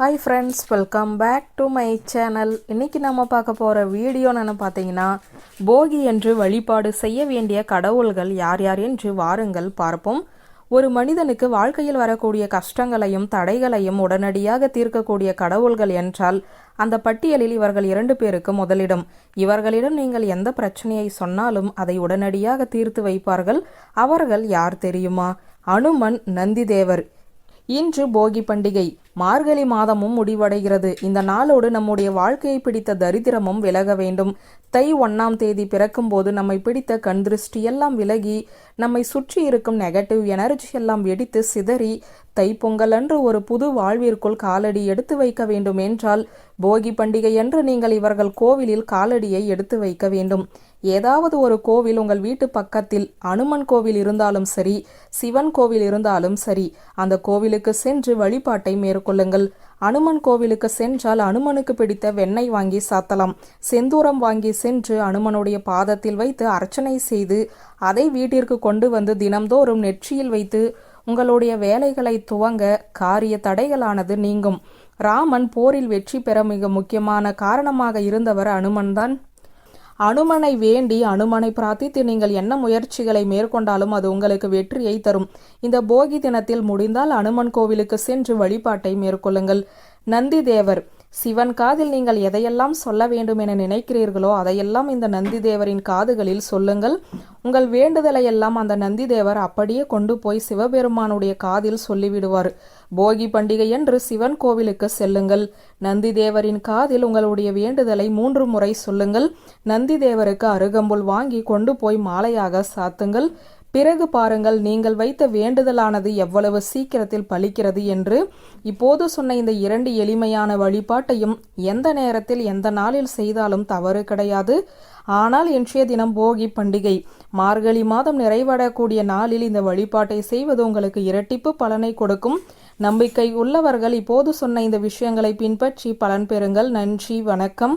Hi friends welcome back to my channel இன்றைக்கி நம்ம பார்க்க போகிற வீடியோன்னு பார்த்தீங்கன்னா போகி என்று வழிபாடு செய்ய வேண்டிய கடவுள்கள் யார் யார் என்று வாருங்கள் பார்ப்போம். ஒரு மனிதனுக்கு வாழ்க்கையில் வரக்கூடிய கஷ்டங்களையும் தடைகளையும் உடனடியாக தீர்க்கக்கூடிய கடவுள்கள் என்றால் அந்த பட்டியலில் இவர்கள் இரண்டு பேருக்கு முதலிடம். இவர்களிடம் நீங்கள் எந்த பிரச்சனையை சொன்னாலும் அதை உடனடியாக தீர்த்து வைப்பார்கள். அவர்கள் யார் தெரியுமா? அனுமன் நந்திதேவர். இன்று போகி பண்டிகை. மார்கழி மாதமும் முடிவடைகிறது. இந்த நாளோடு நம்முடைய வாழ்க்கையை பிடித்த தரித்திரமும் விலக வேண்டும். தை ஒன்னாம் தேதி பிறக்கும்போது நம்மை பிடித்த கண் திருஷ்டி எல்லாம் விலகி நம்மை சுற்றி இருக்கும் நெகட்டிவ் எனர்ஜி எல்லாம் வெடித்து சிதறி தை பொங்கல் அன்று ஒரு புது வாழ்விற்குள் காலடி எடுத்து வைக்க வேண்டும் என்றால் போகி பண்டிகை என்று நீங்கள் இவர்கள் கோவிலில் காலடியை எடுத்து வைக்க வேண்டும். ஏதாவது ஒரு கோவில் உங்கள் வீட்டு பக்கத்தில் அனுமன் கோவில் இருந்தாலும் சரி சிவன் கோவில் இருந்தாலும் சரி அந்த கோவிலுக்கு சென்று வழிபாட்டை கொள்ளுங்கள். அனுமன் கோவிலுக்கு சென்றால் அனுமனுக்கு பிடித்த வெண்ணெய் வாங்கி சாத்தலாம். செந்தூரம் வாங்கி சென்று அனுமனுடைய பாதத்தில் வைத்து அர்ச்சனை செய்து அதை வீட்டிற்கு கொண்டு வந்து தினம்தோறும் நெற்றியில் வைத்து உங்களுடைய வேலைகளை துவங்க காரிய தடைகளானது நீங்கும். ராமன் போரில் வெற்றி பெற மிக முக்கியமான காரணமாக இருந்தவர் அனுமன்தான். அனுமனை வேண்டி அனுமனை பிரார்த்தித்து நீங்கள் என்ன முயற்சிகளை மேற்கொண்டாலும் அது உங்களுக்கு வெற்றியை தரும். இந்த போகி தினத்தில் முடிந்தால் அனுமன் கோவிலுக்கு சென்று வழிபாட்டை மேற்கொள்ளுங்கள். நந்தி தேவர். சிவன் காதில் நீங்கள் எதையெல்லாம் சொல்ல வேண்டும் என நினைக்கிறீர்களோ அதையெல்லாம் இந்த நந்தி தேவரின் காதுகளில் சொல்லுங்கள். உங்கள் வேண்டுதலை எல்லாம் அந்த நந்தி தேவர் அப்படியே கொண்டு போய் சிவபெருமானுடைய காதில் சொல்லிவிடுவார். போகி பண்டிகையன்று சிவன் கோவிலுக்கு செல்லுங்கள். நந்தி தேவரின் காதில் உங்களுடைய வேண்டுதலை மூன்று முறை சொல்லுங்கள். நந்தி தேவருக்கு அருகம்புல் வாங்கி கொண்டு போய் மாலையாக சாத்துங்கள். பிறகு பாருங்கள் நீங்கள் வைத்த வேண்டுதலானது எவ்வளவு சீக்கிரத்தில் பலிக்கிறது என்று. இப்போது சொன்ன இந்த இரண்டு எளிமையான வழிபாட்டையும் எந்த நேரத்தில் எந்த நாளில் செய்தாலும் தவறு கிடையாது. ஆனால் இன்றைய தினம் போகி பண்டிகை. மார்கழி மாதம் நிறைவடக்கூடிய நாளில் இந்த வழிபாட்டை செய்வது உங்களுக்கு இரட்டிப்பு பலனை கொடுக்கும். நம்பிக்கை உள்ளவர்கள் இப்போது சொன்ன இந்த விஷயங்களை பின்பற்றி பலன் பெறுங்கள். நன்றி வணக்கம்.